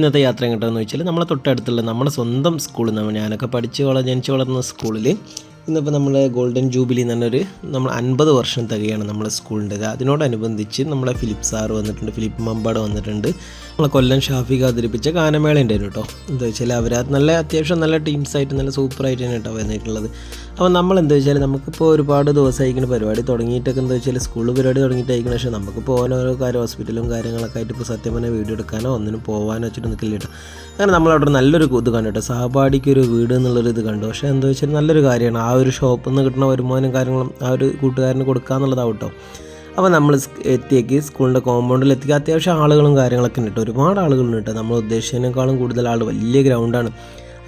ഇന്നത്തെ യാത്ര എങ്ങോട്ടെന്ന് വെച്ചാൽ നമ്മളെ തൊട്ടടുത്തുള്ള നമ്മുടെ സ്വന്തം സ്കൂളിൽ നിന്ന് ഞാനൊക്കെ പഠിച്ച് വള ജനിച്ച് വളർന്ന സ്കൂളിൽ ഇന്നിപ്പോൾ നമ്മൾ ഗോൾഡൻ ജൂബിലി എന്ന് പറഞ്ഞൊരു നമ്മൾ അൻപത് വർഷം തികയാണ് നമ്മളെ സ്കൂളിന്റെ അതിനോടനുബന്ധിച്ച് നമ്മളെ ഫിലിപ്പ് സാർ വന്നിട്ടുണ്ട് ഫിലിപ്പ് മമ്പാട് വന്നിട്ടുണ്ട്. നമ്മളെ കൊല്ലം ഷാഫിക്ക് അവതരിപ്പിച്ച ഗാനമേള ഉണ്ടായിരുന്നു കേട്ടോ എന്താ വെച്ചാൽ അവർ നല്ല അത്യാവശ്യം നല്ല ടീംസായിട്ട് നല്ല സൂപ്പറായിട്ട് തന്നെ കേട്ടോ വന്നിട്ടുള്ളത്. അപ്പോൾ നമ്മൾ എന്താ വെച്ചാൽ നമുക്കിപ്പോൾ ഒരുപാട് ദിവസമായിരിക്കുന്ന പരിപാടി തുടങ്ങിയിട്ടൊക്കെ എന്താ വെച്ചാൽ സ്കൂൾ പരിപാടി തുടങ്ങിയിട്ടായിരിക്കണം. പക്ഷേ നമുക്കിപ്പോൾ ഓരോരോ ഓരോ കാര്യം ഹോസ്പിറ്റലും കാര്യങ്ങളൊക്കെ ആയിട്ട് ഇപ്പോൾ സത്യം പറഞ്ഞാൽ വീഡിയോ എടുക്കാനോ ഒന്നിനും പോകാനോ വെച്ചിട്ട് നിൽക്കില്ല കേട്ടോ. അങ്ങനെ നമ്മളവിടെ നല്ലൊരു ഇത് കണ്ടു കേട്ടോ. സഹപാഠിക്ക് ഒരു വീട് എന്നുള്ളൊരു ഇത് കണ്ടു. പക്ഷേ എന്താ വെച്ചാൽ നല്ലൊരു കാര്യമാണ്. ആ ഒരു ഷോപ്പിൽ നിന്ന് കിട്ടുന്ന വരുമാനം കാര്യങ്ങളും ആ ഒരു കൂട്ടുകാരന് കൊടുക്കുക എന്നുള്ളതാവും കേട്ടോ. അപ്പോൾ നമ്മൾ എത്തിയേക്ക് സ്കൂളിന്റെ കോമ്പൗണ്ടിൽ എത്തിക്കുക അത്യാവശ്യം ആളുകളും കാര്യങ്ങളൊക്കെ ഉണ്ട് കേട്ടോ. ഒരുപാട് ആളുകളുണ്ട് കേട്ടോ. നമ്മൾ ഉദ്ദേശിച്ചതിനേക്കാളും കൂടുതൽ ആൾ വലിയ ഗ്രൗണ്ടാണ്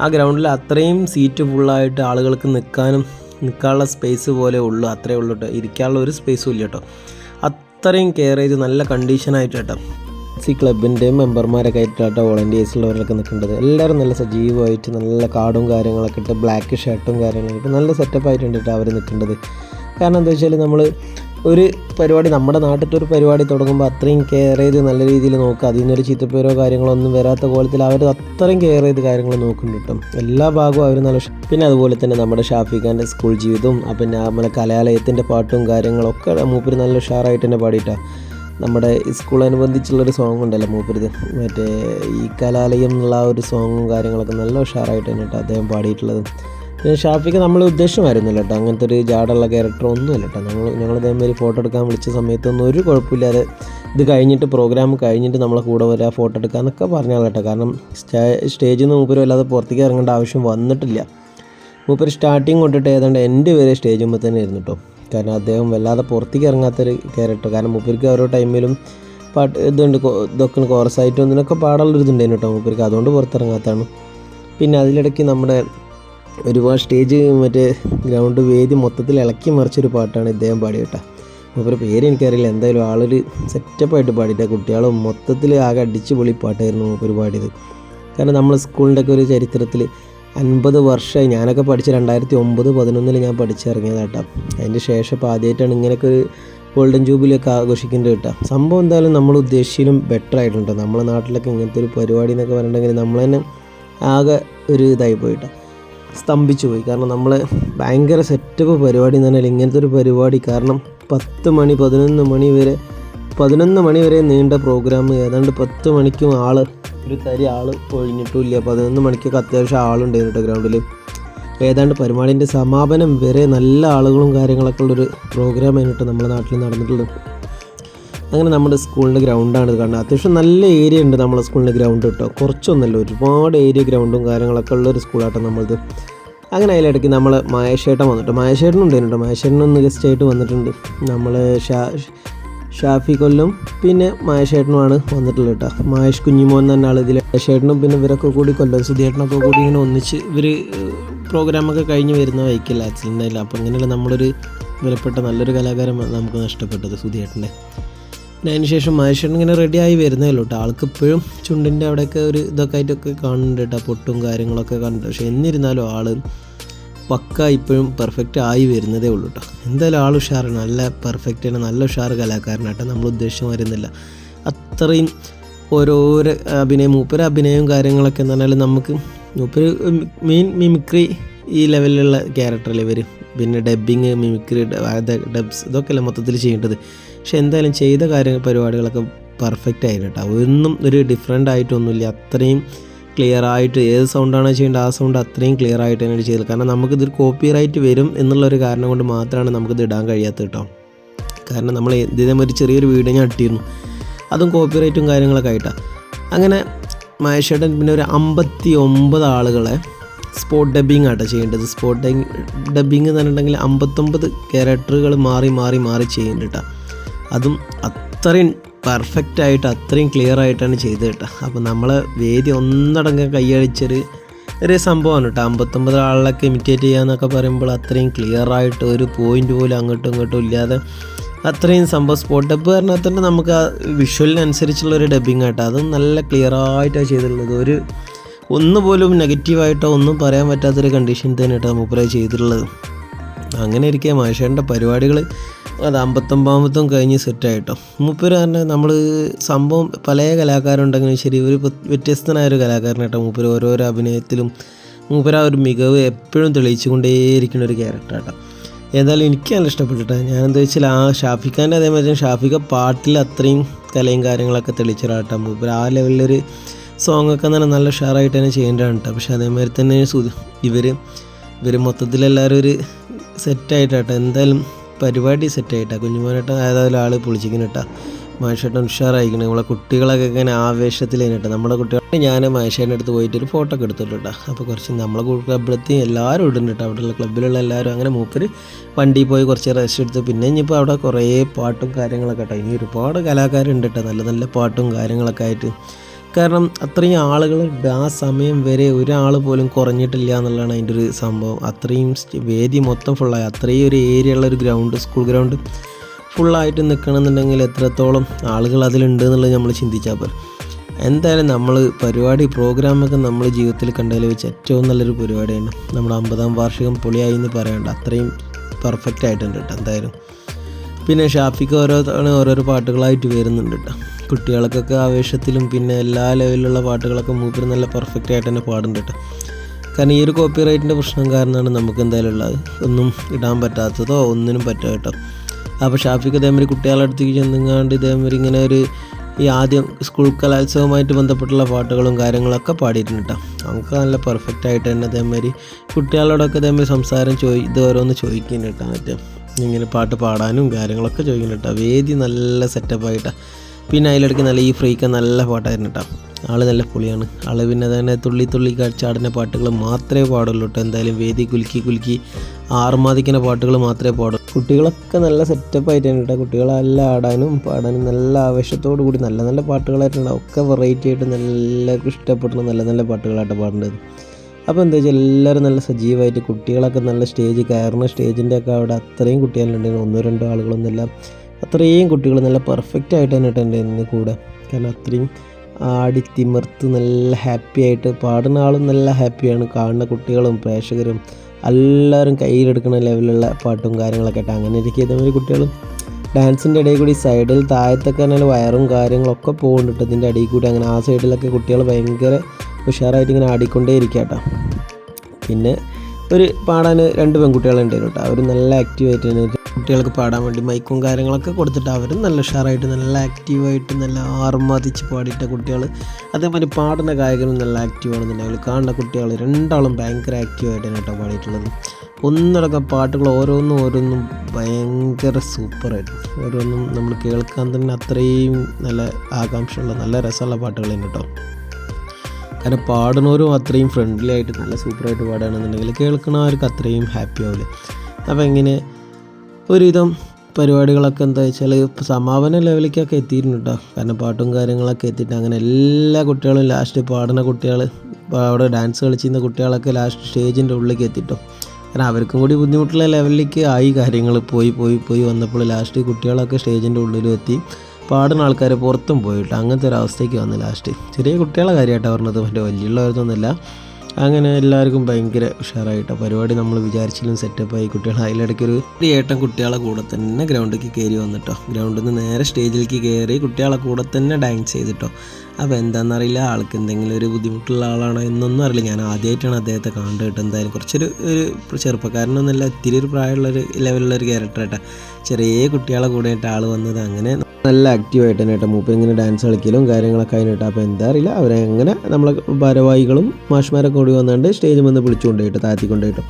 ആ ഗ്രൗണ്ടിൽ അത്രയും സീറ്റ് ഫുള്ളായിട്ട് ആളുകൾക്ക് നിൽക്കാനും നിൽക്കാനുള്ള സ്പേസ് പോലെ ഉള്ളൂ അത്രേ ഉള്ളൂ കേട്ടോ. ഇരിക്കാനുള്ള ഒരു സ്പേസും ഇല്ല കേട്ടോ. അത്രയും കെയർ ചെയ്ത് നല്ല കണ്ടീഷനായിട്ട് കേട്ടോ. സി ക്ലബിന്റെയും മെമ്പർമാരൊക്കെ ആയിട്ടാട്ടോ വോളണ്ടിയേഴ്സുള്ളവരൊക്കെ നിൽക്കേണ്ടത്. എല്ലാവരും നല്ല സജീവമായിട്ട് നല്ല കാർഡും കാര്യങ്ങളൊക്കെ ഇട്ട് ബ്ലാക്ക് ഷർട്ടും കാര്യങ്ങളൊക്കെ ഇട്ട് നല്ല സെറ്റപ്പ് ആയിട്ടുണ്ട് കേട്ടോ അവർ നിൽക്കേണ്ടത്. കാരണം എന്താ വെച്ചാൽ നമ്മൾ ഒരു പരിപാടി നമ്മുടെ നാട്ടിലത്തെ ഒരു പരിപാടി തുടങ്ങുമ്പോൾ അത്രയും കെയർ ചെയ്ത് നല്ല രീതിയിൽ നോക്കുക. അതിൽ നിന്നൊരു ചീത്തപ്പേരോ കാര്യങ്ങളോ ഒന്നും വരാത്ത കോലത്തിൽ അവർ അത്രയും കെയർ ചെയ്ത് കാര്യങ്ങൾ നോക്കുന്നുണ്ട് കേട്ടോ. എല്ലാ ഭാഗവും അവർ നല്ല പിന്നെ അതുപോലെ തന്നെ നമ്മുടെ ഷാഫിഖാന്റെ സ്കൂൾ ജീവിതവും പിന്നെ നമ്മുടെ കലാലയത്തിന്റെ പാട്ടും കാര്യങ്ങളൊക്കെ മൂപ്പര് നല്ല ഉഷാറായിട്ട് തന്നെ പാടിയിട്ടാണ് നമ്മുടെ സ്കൂളനുബന്ധിച്ചുള്ളൊരു സോങ് ഉണ്ടല്ലോ മൂപ്പരിത്. മറ്റേ ഈ കലാലയം എന്നുള്ള ആ ഒരു സോങ്ങും കാര്യങ്ങളൊക്കെ നല്ല ഉഷാറായിട്ട് തന്നെ കേട്ടോ അദ്ദേഹം പാടിയിട്ടുള്ളത്. പിന്നെ ഷാഫിക്ക് നമ്മൾ ഉദ്ദേശമായിരുന്നില്ല കേട്ടോ. അങ്ങനത്തെ ഒരു ജാടുള്ള ക്യാരക്ടർ ഒന്നുമല്ല കേട്ടോ. ഞങ്ങൾ ഞങ്ങൾ ഇതേമാതിരി ഫോട്ടോ എടുക്കാൻ വിളിച്ച സമയത്തൊന്നും ഒരു കുഴപ്പമില്ലാതെ ഇത് കഴിഞ്ഞിട്ട് പ്രോഗ്രാം കഴിഞ്ഞിട്ട് നമ്മളെ കൂടെ വരാ ഫോട്ടോ എടുക്കാന്നൊക്കെ പറഞ്ഞാൽ കേട്ടോ. കാരണം സ്റ്റേ സ്റ്റേജിൽ നിന്ന് മൂപ്പര് വല്ലാതെ പുറത്തേക്ക് ഇറങ്ങേണ്ട ആവശ്യം വന്നിട്ടില്ല. മൂപ്പര് സ്റ്റാർട്ടിങ് കൊണ്ടിട്ട് ഏതാണ്ട് എന്റെ വരെ സ്റ്റേജ് മുമ്പ് തന്നെ ആയിരുന്നു കേട്ടോ. കാരണം അദ്ദേഹം വല്ലാതെ പുറത്തേക്ക് ഇറങ്ങാത്തൊരു ക്യാരക്ടർ കാരണം മൂപ്പർക്ക് ഓരോ ടൈമിലും പാട്ട് ഇതുണ്ട് ഇതൊക്കെ കോറസായിട്ടും ഇതിനൊക്കെ പാടാനുള്ളൊരു ഇതുണ്ടായിരുന്നു കേട്ടോ മൂപ്പർക്ക്. അതുകൊണ്ട് പുറത്തിറങ്ങാത്തതാണ്. പിന്നെ അതിലിടയ്ക്ക് നമ്മുടെ ഒരുപാട് സ്റ്റേജ് മറ്റേ ഗ്രൗണ്ട് വേദി മൊത്തത്തിൽ ഇളക്കി മറിച്ചൊരു പാട്ടാണ് ഇദ്ദേഹം പാടി കേട്ടോ മൂപ്പര് പേര് എനിക്കറിയില്ല. എന്തായാലും ആളൊരു സെറ്റപ്പായിട്ട് പാടിയിട്ട്. കുട്ടികളും മൊത്തത്തിൽ ആകെ അടിച്ച് പൊളി പാട്ടായിരുന്നു മൂപ്പര് പാടിയത്. കാരണം നമ്മൾ സ്കൂളിന്റെ ഒക്കെ ഒരു ചരിത്രത്തിൽ അൻപത് വർഷമായി ഞാനൊക്കെ പഠിച്ച രണ്ടായിരത്തി ഒമ്പത് പതിനൊന്നിൽ ഞാൻ പഠിച്ചിറങ്ങിയത് കേട്ടോ അതിന്റെ ശേഷം ഇപ്പോൾ ആദ്യമായിട്ടാണ് ഇങ്ങനെയൊക്കെ ഒരു ഗോൾഡൻ ജൂബിലിയൊക്കെ ആഘോഷിക്കേണ്ടത് കേട്ടോ. സംഭവം എന്തായാലും നമ്മൾ ഉദ്ദേശിച്ചിലും ബെറ്റർ ആയിട്ടുണ്ട് നമ്മുടെ നാട്ടിലൊക്കെ ഇങ്ങനത്തെ ഒരു പരിപാടി എന്നൊക്കെ പറഞ്ഞിട്ടുണ്ടെങ്കിൽ നമ്മൾ തന്നെ ആകെ ഒരു ഇതായി പോയിട്ടോ. സ്തംഭിച്ചു പോയി കാരണം നമ്മൾ ഭയങ്കര സെറ്റപ്പ് പരിപാടി എന്ന് പറഞ്ഞാൽ ഇങ്ങനത്തെ ഒരു പരിപാടി. കാരണം പത്ത് മണി പതിനൊന്ന് മണി വരെ പതിനൊന്ന് മണി വരെ നീണ്ട പ്രോഗ്രാം ഏതാണ്ട് പത്ത് മണിക്കും ആൾ ഒരു തരി ആൾ ഒഴിഞ്ഞിട്ടുമില്ല. പതിനൊന്ന് മണിക്കൊക്കെ അത്യാവശ്യം ആളുണ്ടായിരുന്നു കേട്ടോ ഗ്രൗണ്ടിൽ ഏതാണ്ട് പരിപാടിന്റെ സമാപനം വരെ നല്ല ആളുകളും കാര്യങ്ങളൊക്കെ ഉള്ളൊരു പ്രോഗ്രാം കഴിഞ്ഞിട്ട് നമ്മുടെ നാട്ടിൽ നടന്നിട്ടുള്ളത്. അങ്ങനെ നമ്മുടെ സ്കൂളിന്റെ ഗ്രൗണ്ടാണ് കാണുന്നത്. അത്യാവശ്യം നല്ല ഏരിയ ഉണ്ട് നമ്മുടെ സ്കൂളിന്റെ ഗ്രൗണ്ട് കേട്ടോ. കുറച്ചൊന്നല്ല ഒരുപാട് ഏരിയ ഗ്രൗണ്ടും കാര്യങ്ങളൊക്കെ ഉള്ളൊരു സ്കൂളാട്ടോ നമ്മളത്. അങ്ങനെ അതിലിടയ്ക്ക് നമ്മൾ മായശേട്ടൻ വന്നിട്ട് മായശേട്ടനും ഉണ്ടായിരുന്നു കേട്ടോ. മായശേട്ടനൊന്ന് ഗസ്റ്റ് ആയിട്ട് വന്നിട്ടുണ്ട്. നമ്മൾ ഷാ ഷാഫി കൊല്ലും പിന്നെ മായശേട്ടനുമാണ് വന്നിട്ടുള്ളത് കേട്ടോ. മായേഷ് കുഞ്ഞിമോൻ തന്നെ ആൾ ഇതിൽ മായശേട്ടനും പിന്നെ ഇവരൊക്കെ കൂടി കൊല്ലം. സുധിയേട്ടനൊക്കെ കൂടി ഇങ്ങനെ ഒന്നിച്ച് ഇവർ പ്രോഗ്രാമൊക്കെ കഴിഞ്ഞ് വരുന്ന വൈക്കില്ല ആക്സിഡന്റ് ആയില്ല അപ്പോൾ ഇങ്ങനെയുള്ള നമ്മളൊരു വിലപ്പെട്ട നല്ലൊരു കലാകാരൻ നമുക്ക് നഷ്ടപ്പെട്ടത് സുധിയേട്ടന്റെ അതിന് ശേഷം മഹേശ്വരൻ ഇങ്ങനെ റെഡി ആയി വരുന്നേ ഉള്ളൂ കേട്ടോ ആൾക്ക് ഇപ്പോഴും ചുണ്ടിന്റെ അവിടെയൊക്കെ ഒരു ഇതൊക്കെ ആയിട്ടൊക്കെ കാണുന്നുണ്ട് കേട്ടോ പൊട്ടും കാര്യങ്ങളൊക്കെ കണ്ടു. പക്ഷേ എന്നിരുന്നാലും ആൾ പക്ക ഇപ്പോഴും പെർഫെക്റ്റ് ആയി വരുന്നതേ ഉള്ളൂ കേട്ടോ എന്തായാലും ആൾ ഉഷാറാണ് നല്ല പെർഫെക്റ്റ് ആണ് നല്ല ഉഷാർ കലാകാരനാട്ടോ നമ്മൾ ഉദ്ദേശം വരുന്നില്ല അത്രയും ഓരോരോ അഭിനയം മൂപ്പര് അഭിനയവും കാര്യങ്ങളൊക്കെ എന്ന് പറഞ്ഞാൽ നമുക്ക് മൂപ്പര് മെയിൻ മിമിക്രി ഈ ലെവലിലുള്ള ക്യാരക്ടറല്ലേ ഇവർ പിന്നെ ഡബ്ബിങ് മിമിക്രി ഡബ്സ് ഇതൊക്കെയല്ലേ മൊത്തത്തിൽ ചെയ്യേണ്ടത്. പക്ഷെ എന്തായാലും ചെയ്ത കാര്യ പരിപാടികളൊക്കെ പെർഫെക്റ്റ് ആയിരുന്നു കേട്ടോ. ഒന്നും ഒരു ഡിഫറെന്റ് ആയിട്ടൊന്നുമില്ല. അത്രയും ക്ലിയർ ആയിട്ട് ഏത് സൗണ്ടാണ് ചെയ്യേണ്ടത് ആ സൗണ്ട് അത്രയും ക്ലിയർ ആയിട്ട് തന്നെ ചെയ്തത്. കാരണം നമുക്കിതൊരു കോപ്പി റൈറ്റ് വരും എന്നുള്ളൊരു കാരണം കൊണ്ട് മാത്രമാണ് നമുക്കിത് ഇടാൻ കഴിയാത്തത് കേട്ടോ. കാരണം നമ്മൾ ഇതേമാതിരി ചെറിയൊരു വീഡിയോ ഞാൻ ഇട്ടിരുന്നു. അതും കോപ്പി റൈറ്റും കാര്യങ്ങളൊക്കെ ആയിട്ടാണ് അങ്ങനെ മഹേഷേട്ടൻ പിന്നെ ഒരു അമ്പത്തി ഒമ്പത് ആളുകളെ സ്പോട്ട് ഡബ്ബിംഗ് ആട്ടോ ചെയ്യേണ്ടത്. സ്പോട്ട് ഡബ്ബിംഗ് എന്ന് പറഞ്ഞിട്ടുണ്ടെങ്കിൽ അമ്പത്തൊമ്പത് ക്യാരക്ടറുകൾ മാറി മാറി മാറി ചെയ്യേണ്ടിട്ടാണ് അതും അത്രയും പെർഫെക്റ്റ് ആയിട്ട് അത്രയും ക്ലിയർ ആയിട്ടാണ് ചെയ്തത് കേട്ടോ. അപ്പോൾ നമ്മൾ വേദി ഒന്നടങ്കം കൈയടിച്ചൊരു ഒരു സംഭവമാണ് കേട്ടോ. അമ്പത്തൊമ്പത് ആളിലൊക്കെ ഇമിറ്റേറ്റ് ചെയ്യാന്നൊക്കെ പറയുമ്പോൾ അത്രയും ക്ലിയർ ആയിട്ട് ഒരു പോയിന്റ് പോലും അങ്ങോട്ടും ഇങ്ങോട്ടും ഇല്ലാതെ അത്രയും സംഭവം സ്പോട്ട് ഡബ് പറഞ്ഞാൽ തന്നെ നമുക്ക് ആ വിഷ്വലിനനുസരിച്ചുള്ള ഒരു ഡബ്ബിങ് ആട്ടോ അതും നല്ല ക്ലിയർ ആയിട്ടാണ് ചെയ്തിട്ടുള്ളത്. ഒരു ഒന്നുപോലും നെഗറ്റീവായിട്ടോ ഒന്നും പറയാൻ പറ്റാത്തൊരു കണ്ടീഷൻ തന്നെ കേട്ടോ മൂപ്പരായി ചെയ്തിട്ടുള്ളത്. അങ്ങനെ ഇരിക്കുക മാഷേന്റെ പരിപാടികൾ അത് അമ്പത്തൊമ്പതാമത്തും കഴിഞ്ഞ് സെറ്റായിട്ടോ. മൂപ്പര് പറഞ്ഞാൽ നമ്മൾ സംഭവം പല കലാകാരുണ്ടെങ്കിലും ശരി ഒരു വ്യത്യസ്തനായ ഒരു കലാകാരനായിട്ടോ മൂപ്പര് ഓരോരോ അഭിനയത്തിലും മൂപ്പര് ആ ഒരു മികവ് എപ്പോഴും തെളിയിച്ചുകൊണ്ടേയിരിക്കുന്ന ഒരു ക്യാരക്ടറാട്ടോ. ഏതായാലും എനിക്ക് നല്ല ഇഷ്ടപ്പെട്ടിട്ട്. ഞാൻ എന്താ വെച്ചാൽ ആ ഷാഫിഖാന്റെ അതേമാതിരി ഷാഫിഖ പാട്ടിൽ അത്രയും കലയും കാര്യങ്ങളൊക്കെ തെളിച്ചൊരാട്ടം മൂപ്പര്. ആ ലെവലിലൊരു സോങ്ങൊക്കെ തന്നെ നല്ല ഉഷാറായിട്ട് തന്നെ ചെയ്യേണ്ടതാണ് കേട്ടോ പക്ഷേ അതേമാതിരി തന്നെ ഇവർ ഇവർ മൊത്തത്തിലെല്ലാവരും ഒരു സെറ്റായിട്ടാട്ടോ. എന്തായാലും പരിപാടി സെറ്റായിട്ടാ. കുഞ്ഞുമോനേട്ടൻ ഏതായാലും ആൾ പൊളിച്ചിങ്ങനെ ഇട്ടാ മഹേഷേട്ടൻ ഉഷാറായിരിക്കണം. നമ്മളെ കുട്ടികളൊക്കെ ഇങ്ങനെ ആവേശത്തിലേനിട്ട് നമ്മുടെ കുട്ടികൾ ഞാൻ മഹേഷേന്റെ അടുത്ത് പോയിട്ട് ഒരു ഫോട്ടോ ഒക്കെ എടുത്തിട്ടുണ്ട്. കേട്ടോ അപ്പോൾ കുറച്ച് നമ്മളെ ക്ലബിലെത്തി എല്ലാവരും ഇടുന്നുണ്ട്. കേട്ടോ അവിടെയുള്ള ക്ലബിലുള്ള എല്ലാവരും അങ്ങനെ മൂപ്പര് വണ്ടിയിൽ പോയി കുറച്ച് റെസ്റ്റ് എടുത്ത്. പിന്നെ ഇനിയിപ്പോൾ അവിടെ കുറേ പാട്ടും കാര്യങ്ങളൊക്കെ കേട്ടോ ഇനി ഒരുപാട് കലാകാരുണ്ട് കേട്ടോ നല്ല നല്ല പാട്ടും കാര്യങ്ങളൊക്കെ ആയിട്ട്. കാരണം അത്രയും ആളുകളുണ്ട് ആ സമയം വരെ ഒരാൾ പോലും കുറഞ്ഞിട്ടില്ല എന്നുള്ളതാണ് അതിന്റെ ഒരു സംഭവം. അത്രയും വേദി മൊത്തം ഫുള്ളായി അത്രയും ഒരു ഏരിയ ഉള്ള ഒരു ഗ്രൗണ്ട് സ്കൂൾ ഗ്രൗണ്ട് ഫുള്ളായിട്ട് നിൽക്കണമെന്നുണ്ടെങ്കിൽ എത്രത്തോളം ആളുകൾ അതിലുണ്ട് എന്നുള്ളത് നമ്മൾ ചിന്തിച്ചാൽ പോലും എന്തായാലും നമ്മൾ പരിപാടി പ്രോഗ്രാമൊക്കെ നമ്മൾ ജീവിതത്തിൽ കണ്ടതിൽ വെച്ച് ഏറ്റവും നല്ലൊരു പരിപാടിയാണ്. നമ്മുടെ അമ്പതാം വാർഷികം പൊളിയായി എന്ന് പറയണ്ട. അത്രയും പെർഫെക്റ്റ് ആയിട്ടുണ്ട് കേട്ടോ എന്തായാലും. പിന്നെ ഷാഫിക്ക് ഓരോ തവണ ഓരോരോ പാട്ടുകളായിട്ട് വരുന്നുണ്ട് കേട്ടോ. കുട്ടികൾക്കൊക്കെ ആവേശത്തിലും പിന്നെ എല്ലാ ലെവലിലുള്ള പാട്ടുകളൊക്കെ മൂപ്പര് നല്ല പെർഫെക്റ്റ് ആയിട്ട് തന്നെ പാടുന്നുണ്ട് കേട്ടോ. കാരണം ഈ ഒരു കോപ്പി റൈറ്റിന്റെ പ്രശ്നം കാരണമാണ് നമുക്ക് എന്തായാലും ഉള്ളത്. ഒന്നും ഇടാൻ പറ്റാത്തതോ ഒന്നിനും പറ്റുക കേട്ടോ. അപ്പോൾ ഷാഫിക്ക് ഇതേമാതിരി കുട്ടികളുടെ അടുത്തേക്ക് ചെന്നുങ്ങാണ്ട് ഇതേമാതിരി ഇങ്ങനെ ഒരു ഈ ആദ്യം സ്കൂൾ കലോത്സവമായിട്ട് ബന്ധപ്പെട്ടുള്ള പാട്ടുകളും കാര്യങ്ങളൊക്കെ പാടിയിട്ടുണ്ട് കേട്ടോ. നമുക്ക് നല്ല പെർഫെക്റ്റ് ആയിട്ട് തന്നെ അതേമാതിരി കുട്ടികളോടൊക്കെ അതേമാതിരി സംസാരം ചോദി ഇത് ഓരോന്ന് ചോദിക്കുന്നുണ്ട് കേട്ടോ. മറ്റേ ഇങ്ങനെ പാട്ട് പാടാനും കാര്യങ്ങളൊക്കെ ചോദിക്കുന്നുണ്ട് കേട്ടോ. വേദി നല്ല സെറ്റപ്പായിട്ടാണ് പിന്നെ അതിലിടയ്ക്ക് നല്ല ഈ ഫ്രീക്ക നല്ല പാട്ടായിരുന്നു കേട്ടോ. ആൾ നല്ല പൊളിയാണ്. ആൾ പിന്നെ തന്നെ തുള്ളി തുള്ളി ചാടുന്ന പാട്ടുകൾ മാത്രമേ പാടുള്ളൂ കേട്ടോ. എന്തായാലും വേദി കുലുക്കി കുലുക്കി ആർമാദിക്കുന്ന പാട്ടുകൾ മാത്രമേ പാടൂ കുട്ടികളൊക്കെ നല്ല സെറ്റപ്പ് ആയിട്ടാണ് കേട്ടോ. കുട്ടികളെല്ലാം ആടാനും പാടാനും നല്ല ആവേശത്തോടു കൂടി നല്ല നല്ല പാട്ടുകളായിട്ടുണ്ടാവും ഒക്കെ വെറൈറ്റി ആയിട്ട് നല്ല ഇഷ്ടപ്പെടുന്ന നല്ല നല്ല പാട്ടുകളായിട്ട് പാടേണ്ടത്. അപ്പോൾ എന്താ വെച്ചാൽ എല്ലാവരും നല്ല സജീവമായിട്ട് കുട്ടികളൊക്കെ നല്ല സ്റ്റേജ് കയറുന്ന സ്റ്റേജിന്റെ ഒക്കെ അവിടെ അത്രയും കുട്ടികളുണ്ടായിരുന്നു ഒന്നോ രണ്ടോ ആളുകളൊന്നുമില്ല. അത്രയും കുട്ടികൾ നല്ല പെർഫെക്റ്റ് ആയിട്ട് തന്നെ ഉണ്ടായിരുന്നു കൂടെ. കാരണം അത്രയും ആടി തിമിർത്ത് നല്ല ഹാപ്പി ആയിട്ട് പാടുന്ന ആളും നല്ല ഹാപ്പിയാണ് കാണുന്ന കുട്ടികളും പ്രേക്ഷകരും എല്ലാവരും കയ്യിലെടുക്കുന്ന ലെവലുള്ള പാട്ടും കാര്യങ്ങളൊക്കെ ആയിട്ട് അങ്ങനെ ഇരിക്കുക ഇതേമാതിരി കുട്ടികളും ഡാൻസിന്റെ ഇടയിൽ കൂടി സൈഡിൽ താഴത്തൊക്കെ തന്നെ വയറും കാര്യങ്ങളൊക്കെ പോകുന്നുണ്ട് ഇതിന്റെ ഇടയിൽ കൂടി അങ്ങനെ ആ സൈഡിലൊക്കെ കുട്ടികൾ ഭയങ്കര ഉഷാറായിട്ട് ഇങ്ങനെ ആടിക്കൊണ്ടേ ഇരിക്കുക കേട്ടോ പിന്നെ ഒരു പാടാൻ രണ്ട് പെൺകുട്ടികളുണ്ടായിരുന്നു കേട്ടോ. അവർ നല്ല ആക്റ്റീവായിട്ട് തന്നെ കുട്ടികൾക്ക് പാടാൻ വേണ്ടി മൈക്കും കാര്യങ്ങളൊക്കെ കൊടുത്തിട്ട് അവർ നല്ല ഉഷാറായിട്ട് നല്ല ആക്റ്റീവായിട്ട് നല്ല ആർമാതിച്ച് പാടിയിട്ട കുട്ടികൾ അതേമാതിരി പാടുന്ന ഗായകനും നല്ല ആക്റ്റീവാണെന്നുണ്ടെങ്കിൽ കാണുന്ന കുട്ടികൾ രണ്ടാളും ഭയങ്കര ആക്റ്റീവായിട്ടാണ് കേട്ടോ പാടിയിട്ടുള്ളത്. ഒന്നടക്കം പാട്ടുകൾ ഓരോന്നും ഓരോന്നും ഭയങ്കര സൂപ്പറായിട്ട് ഓരോന്നും നമ്മൾ കേൾക്കാൻ തന്നെ അത്രയും നല്ല ആകാംക്ഷയുള്ള നല്ല രസമുള്ള പാട്ടുകൾ തന്നെ കേട്ടോ. കാരണം പാടുന്നവരും അത്രയും ഫ്രണ്ട്ലി ആയിട്ട് നല്ല സൂപ്പറായിട്ട് പാടുകയാണെന്നുണ്ടെങ്കിൽ കേൾക്കുന്നവർക്ക് അത്രയും ഹാപ്പി ആവില്ല? അപ്പോൾ ഇങ്ങനെ ഒരുവിധം പരിപാടികളൊക്കെ എന്താ വെച്ചാൽ സമാപന ലെവലിലേക്കൊക്കെ എത്തിയിരുന്നു കേട്ടോ കാരണം പാട്ടും കാര്യങ്ങളൊക്കെ എത്തിയിട്ട് അങ്ങനെ എല്ലാ കുട്ടികളും ലാസ്റ്റ് പാടുന്ന കുട്ടികൾ അവിടെ ഡാൻസ് കളിച്ചിരുന്ന കുട്ടികളൊക്കെ ലാസ്റ്റ് സ്റ്റേജിന്റെ ഉള്ളിലേക്ക് എത്തിട്ടോ കാരണം അവർക്കും കൂടി ബുദ്ധിമുട്ടുള്ള ലെവലിലേക്ക് ആയി കാര്യങ്ങൾ പോയി പോയി പോയി വന്നപ്പോൾ ലാസ്റ്റ് കുട്ടികളൊക്കെ സ്റ്റേജിന്റെ ഉള്ളിലും എത്തി. പാടുന്ന ആൾക്കാർ പുറത്തും പോയിട്ട് അങ്ങനത്തെ ഒരു അവസ്ഥയ്ക്ക് വന്നു ലാസ്റ്റ് ചെറിയ കുട്ടികളെ കാര്യമായിട്ടാണ് പറഞ്ഞത്. മറ്റേ വലിയുള്ളവരൊന്നുമില്ല. അങ്ങനെ എല്ലാവർക്കും ഭയങ്കര ഉഷാറായിട്ട്. പരിപാടി നമ്മൾ വിചാരിച്ചിലും സെറ്റപ്പായി. കുട്ടികൾ അതിലിടയ്ക്ക് ഒരു ഏട്ടൻ കുട്ടികളെ കൂടെ തന്നെ ഗ്രൗണ്ടിലേക്ക് കയറി വന്നിട്ടോ. ഗ്രൗണ്ടിൽ നിന്ന് നേരെ സ്റ്റേജിലേക്ക് കയറി കുട്ടികളെ കൂടെ തന്നെ ഡാൻസ് ചെയ്തിട്ടോ. അപ്പോൾ എന്താണെന്നറിയില്ല ആൾക്ക് എന്തെങ്കിലും ഒരു ബുദ്ധിമുട്ടുള്ള ആളാണോ എന്നൊന്നും അറിയില്ല. ഞാൻ ആദ്യമായിട്ടാണ് അദ്ദേഹത്തെ കണ്ടു കേട്ടോ എന്തായാലും. കുറച്ചൊരു ഒരു ചെറുപ്പക്കാരനൊന്നുമല്ല ഇത്തിരി ഒരു പ്രായമുള്ളൊരു ലെവലുള്ള ഒരു ക്യാരക്ടർ ചെറിയ കുട്ടികളെ കൂടെയായിട്ട് ആൾ വന്നത് അങ്ങനെ നല്ല ആക്റ്റീവായിട്ട് തന്നെ കേട്ടോ. മൂപ്പ ഇങ്ങനെ ഡാൻസ് കളിക്കലും കാര്യങ്ങളൊക്കെ അതിനിട്ട് അപ്പോൾ എന്താ അറിയില്ല. അവരെ അങ്ങനെ നമ്മളെ ഭാരവാഹികളും മാഷ്മാരൊക്കെ കൂടി വന്നുകൊണ്ട് സ്റ്റേജിൽ വന്ന് വിളിച്ചുകൊണ്ട് കേട്ടോ താത്തിക്കൊണ്ട് കേട്ടോ.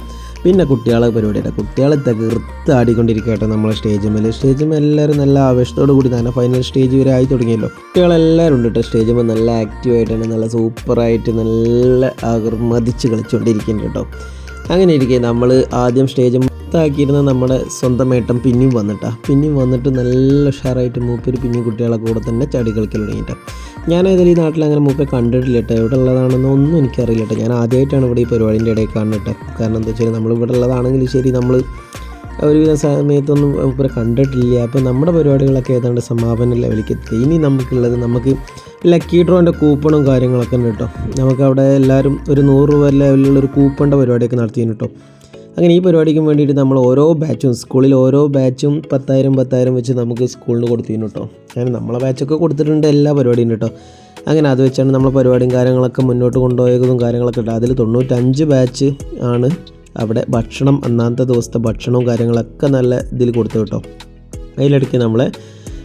പിന്നെ കുട്ടികളെ പരിപാടിയായിട്ട് കുട്ടികളെ തകർത്ത് ആടിക്കൊണ്ടിരിക്കുക കേട്ടോ നമ്മളെ സ്റ്റേജ് മേലെ സ്റ്റേജ് എല്ലാവരും നല്ല ആവേശത്തോടു കൂടി തന്നെ ഫൈനൽ സ്റ്റേജ് വരെ ആയി തുടങ്ങിയല്ലോ. കുട്ടികളെല്ലാവരും ഉണ്ട് കേട്ടോ സ്റ്റേജ് മേൽ നല്ല ആക്റ്റീവായിട്ട് തന്നെ നല്ല സൂപ്പറായിട്ട് നല്ല അകർമതിച്ച് കളിച്ചുകൊണ്ടിരിക്കുന്നുണ്ട് കേട്ടോ. അങ്ങനെ ഇരിക്കെ നമ്മൾ ആദ്യം സ്റ്റേജ് മൊത്തമാക്കിയിരുന്ന നമ്മുടെ സ്വന്തം ഏട്ടം പിന്നെയും വന്നിട്ടാ. പിന്നെയും വന്നിട്ട് നല്ല ഉഷാറായിട്ട് മൂപ്പര് പിന്നെയും കുട്ടികളെ കൂടെ തന്നെ ചാടി കളിക്കൽ തുടങ്ങിയിട്ടാണ് ഞാൻ ഏതായാലും ഈ നാട്ടിൽ അങ്ങനെ മൂപ്പരെ കണ്ടിട്ടില്ല കേട്ടോ ഇവിടെ ഉള്ളതാണെന്ന് ഒന്നും എനിക്കറിയില്ല കേട്ടോ ഞാൻ ആദ്യമായിട്ടാണ് ഇവിടെ ഈ പരിപാടിന്റെ ഇടയിൽ കാണുന്നത് കേട്ടോ കാരണം എന്താ വെച്ചാൽ നമ്മൾ ഇവിടെ ഉള്ളതാണെങ്കിലും ശരി നമ്മൾ ഒരുവിധ സമയത്തൊന്നും മൂപ്പരെ കണ്ടിട്ടില്ല. അപ്പോൾ നമ്മുടെ പരിപാടികളൊക്കെ ഏതാണ്ട് സമാപന ലെവലിലേക്ക് എത്തി. ഇനി നമുക്കുള്ളത് നമുക്ക് ലക്കി ഡ്രോന്റെ കൂപ്പണും കാര്യങ്ങളൊക്കെ ഉണ്ട് കേട്ടോ നമുക്ക് അവിടെ എല്ലാവരും ഒരു നൂറ് രൂപ ലെവലിലുള്ള ഒരു കൂപ്പണിന്റെ പരിപാടിയൊക്കെ നടത്തിയിരുന്നു കേട്ടോ അങ്ങനെ ഈ പരിപാടിക്ക് വേണ്ടിയിട്ട് നമ്മൾ ഓരോ ബാച്ചും സ്കൂളിൽ ഓരോ ബാച്ചും പത്തായിരം പത്തായിരം വെച്ച് നമുക്ക് സ്കൂളിന് കൊടുത്തിരുന്നു കേട്ടോ അങ്ങനെ നമ്മളെ ബാച്ചൊക്കെ കൊടുത്തിട്ടുണ്ട് എല്ലാ പരിപാടിയും കേട്ടോ അങ്ങനെ അത് വെച്ചാണ് നമ്മൾ പരിപാടിയും കാര്യങ്ങളൊക്കെ മുന്നോട്ട് കൊണ്ടുപോയതും കാര്യങ്ങളൊക്കെ ഉണ്ട്. അതിൽ തൊണ്ണൂറ്റഞ്ച് ബാച്ച് ആണ് അവിടെ ഭക്ഷണം അന്നാമത്തെ ദിവസത്തെ ഭക്ഷണവും കാര്യങ്ങളൊക്കെ നല്ല ഇതിൽ കൊടുത്തു കേട്ടോ അതിലിടയ്ക്ക് നമ്മളെ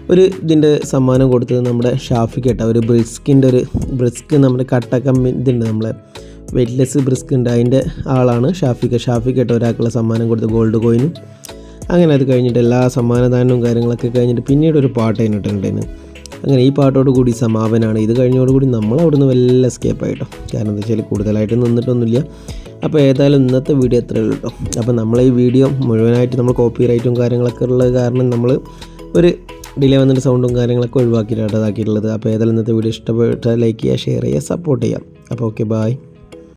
ഒരു ഇതിന്റെ സമ്മാനം കൊടുത്തത് നമ്മുടെ ഷാഫിക്ക് കേട്ടോ ഒരു ബ്രിസ്കിന്റെ ഒരു ബ്രിസ്ക് നമ്മുടെ കട്ടക്കമ്മി ഇതുണ്ട് നമ്മളെ. വെറ്റ്ലെസ് ബ്രിസ്ക് ഉണ്ട്. അതിന്റെ ആളാണ് ഷാഫിക്ക്. ഷാഫിക്ക് കേട്ടോ ഒരാൾക്കുള്ള സമ്മാനം കൊടുത്ത് ഗോൾഡ് കോയിനും അങ്ങനെ അത് കഴിഞ്ഞിട്ട് എല്ലാ സമ്മാനദാനവും കാര്യങ്ങളൊക്കെ കഴിഞ്ഞിട്ട് പിന്നീട് ഒരു പാട്ട് കഴിഞ്ഞിട്ടുണ്ടായിരുന്നു അങ്ങനെ ഈ പാട്ടോട് കൂടി സമാപനമാണ് ഇത് കഴിഞ്ഞോടുകൂടി നമ്മൾ അവിടുന്ന് വല്ല എസ്കേപ്പ് ആയിട്ടോ കാരണം എന്താ വെച്ചാൽ കൂടുതലായിട്ട് നിന്നിട്ടൊന്നുമില്ല. അപ്പോൾ ഏതായാലും ഇന്നത്തെ വീഡിയോ എത്ര ഉള്ളൂ കേട്ടോ. അപ്പോൾ നമ്മൾ ഈ വീഡിയോ മുഴുവനായിട്ട് നമ്മൾ കോപ്പി റൈറ്റും കാര്യങ്ങളൊക്കെ ഉള്ളത് കാരണം നമ്മൾ ഒരു ഡിലേ വന്നിട്ട് സൗണ്ടും കാര്യങ്ങളൊക്കെ ഒഴിവാക്കിയിട്ടാണ് ഇതാക്കിയിട്ടുള്ളത് അപ്പോൾ ഏതായാലും ഇന്നത്തെ വീഡിയോ ഇഷ്ടപ്പെട്ട ലൈക്ക് ചെയ്യുക ഷെയർ ചെയ്യുക സപ്പോർട്ട് ചെയ്യാം അപ്പോൾ ഓക്കെ ബായ്